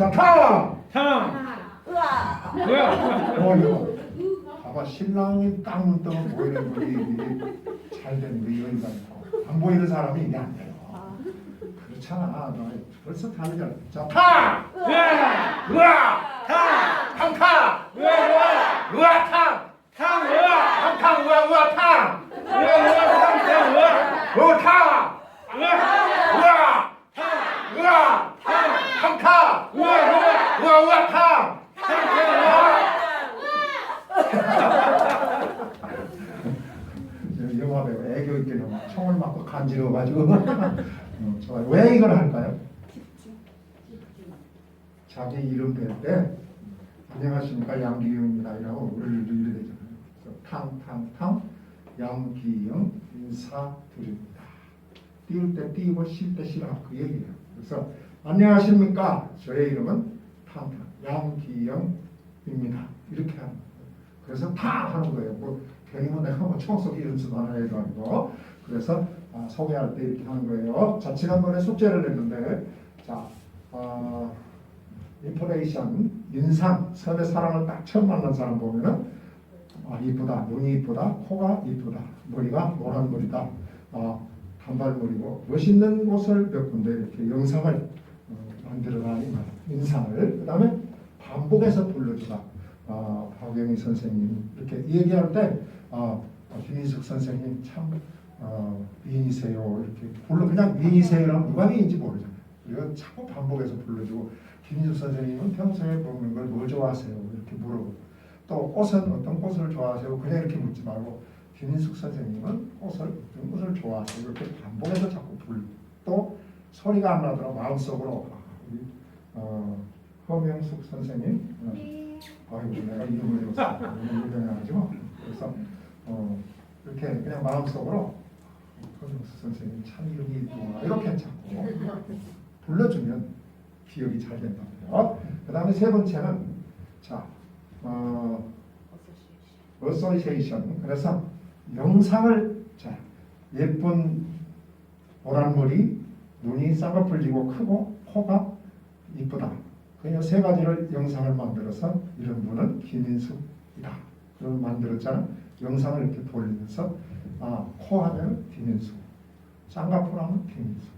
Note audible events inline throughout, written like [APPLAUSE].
자, 타! 탕! 으아. 뭐야? 봐봐, 신랑이 딱눈 뜨면 보이는 거지. 이게 잘 되는 거, 이거 인간이고. 안 보이는 사람이 이게 안 돼요. 그렇잖아. 너 벌써 다르잖아. 자, 타! 으아! 으아! 타! 탕 타! 으아! 으아 탕! 탕! 으아! 탕 탕! 으아 으아 탕! 으아! 으아! 탕! 탕! 으아! 으 타! 으아! 으아! 으아! 탕 타! 으아! 으아! 으아 으아 탕! 탕! 탕! 으아! 영화 배우 애교 있게 막 총을 맞고 간지러워가지고 [LAUGHS] 음. 왜 이걸 할까요? 자기 이름 뵐때 안녕하십니까 양기영입니다 이라고 우리들도 이래 되잖아요. 탕탕탕 양기영 인사드립니다. 띄울 때 띄우고 쉴 때 쉬라 그 얘기예요. 그래서 안녕하십니까 저의 이름은 탕탕 양기영입니다 이렇게 하는 거예요. 그래서 다 하는 거예요. 뭐 괜히 뭐 내가 뭐 청소기 연습 하나 해도 아니고 그래서 아, 소개할 때 이렇게 하는 거예요. 자 지난번에 숙제를 냈는데 자 어, 인포레이션 인상 선의 사람을 딱 처음 만난 사람 보면은 아 이쁘다 눈이 이쁘다 코가 이쁘다 머리가 노란 머리다 아 단발머리고 멋있는 곳을 몇 군데 이렇게 영상을 어, 만들어가니 인상을. 그 다음에 반복해서 불러주다 아, 박영희 선생님. 이렇게 얘기할 때 아, 김인숙 선생님 참 어, 미인이세요. 이렇게 불러 그냥 미인이세요라면 누가 미인인지 모르잖아요. 그리고 자꾸 반복해서 불러주고 김인숙 선생님은 평소에 먹는 걸뭘 좋아하세요? 이렇게 물어보고 또 꽃은 어떤 꽃을 좋아하세요? 그냥 이렇게 묻지 말고 김인숙 선생님은 꽃을 어떤 꽃을 좋아하세요? 이렇게 반복해서 자꾸 불러 또 소리가 안 나더라도 마음속으로 아, 우리 어, 허명숙 선생님. 어, 아이고 내가 이름을 외웠어. 너무 유명해가지고. 그래서 어, 이렇게 그냥 마음속으로 허명숙 선생님 참 이름이 있구나 이렇게 자꾸 불러주면 기억이 잘 된다고요. 그 다음에 세 번째는 자 어, 어소시에이션 그래서 영상을 자 예쁜 노란 머리 눈이 쌍꺼풀 지고 크고 코가 이쁘다 그냥 세 가지를 영상을 만들어서 이런 분은 김인숙이다. 그걸 만들었잖아. 영상을 이렇게 돌리면서 아, 코 하면 김인숙, 쌍꺼풀 하면 김인숙,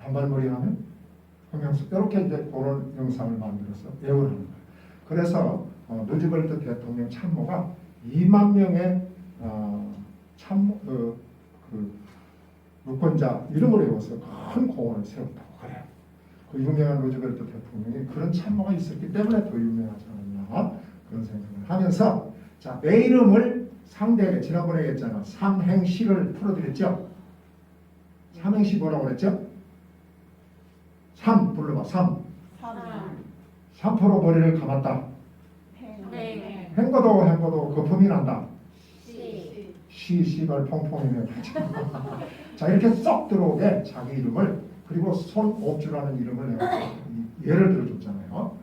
단발머리 하면 홍명숙 이렇게 이제 그런 영상을 만들어서 외우는 거예요. 그래서 어, 루즈벨트 대통령 참모가 2만 명의 어, 참모 그, 그 유권자 이름을 외워서 큰 공원을 세웠다고 그래요. 그 유명한 루즈벨트 대통령이 그런 참모가 있었기 때문에 더 유명하지 않았나 그런 생각을 하면서 자 내 이름을 상대에게 지난번에 했잖아. 삼행시를 풀어드렸죠? 삼행시 뭐라고 그랬죠? 삼 불러봐 삼. 삼포로 머리를 감았다. 네. 행거도 행거도 거품이 난다. 시. 시 시발 펑펑이네 자 이렇게 쏙 들어오게 자기 이름을 그리고 손옥주라는 이름을 내가 예를 들어줬잖아요.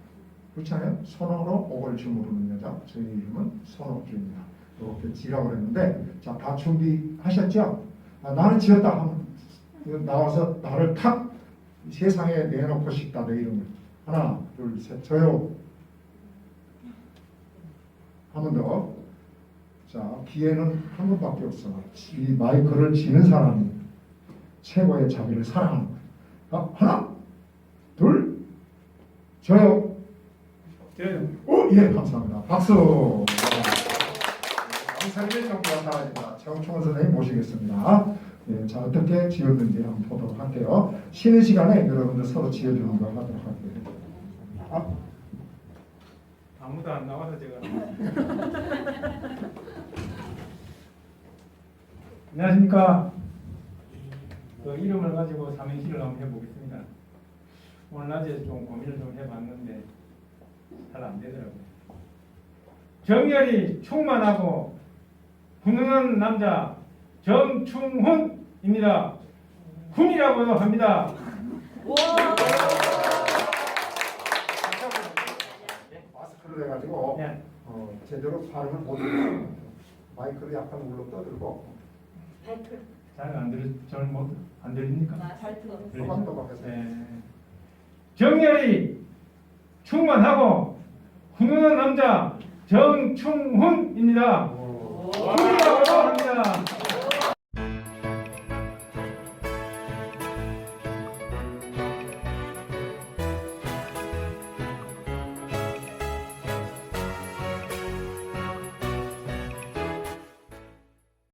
그렇잖아요? 손으로 옥을 주무르는 여자 저희 이름은 손옥주입니다 이렇게 지라고 그랬는데 자 다 준비하셨죠? 아, 나는 지었다 하면 나와서 나를 탁 세상에 내놓고 싶다 내 이름을 하나 둘 셋 저요 한 번 더. 자, 기회는 한 번밖에 없어. 이 마이크를 쥐는 사람이 최고의 자비를 사랑하는. 자, 하나, 둘, 저요. 저요. 오, 예, 감사합니다. 박수. 정부가 사랑입니다. 정충원 선생님 모시겠습니다. 예, 자, 어떻게 지었는지 한번 보도록 할게요. 쉬는 시간에 여러분들 서로 지어주는 거 하도록 할게요. 아무도 안 나와서 제가. [LAUGHS] 안녕하십니까. 그 이름을 가지고 삼행시를 한번 해보겠습니다. 오늘 낮에 좀 고민을 좀 해봤는데 잘 안 되더라고요. 정열이 충만하고 훈훈한 남자 정충훈입니다. 훈이라고도 합니다. 마스크를 해가지고 네. 어, 제대로 발음을 못 해요. 마이크를 약간 울러 떠들고 잘안 들리, 잘못안 들립니까? 잘 들었어. 또박또박해서 네. 정열이 충만하고 훈훈한 남자 정충훈입니다. 어, 훈이라고 합니다.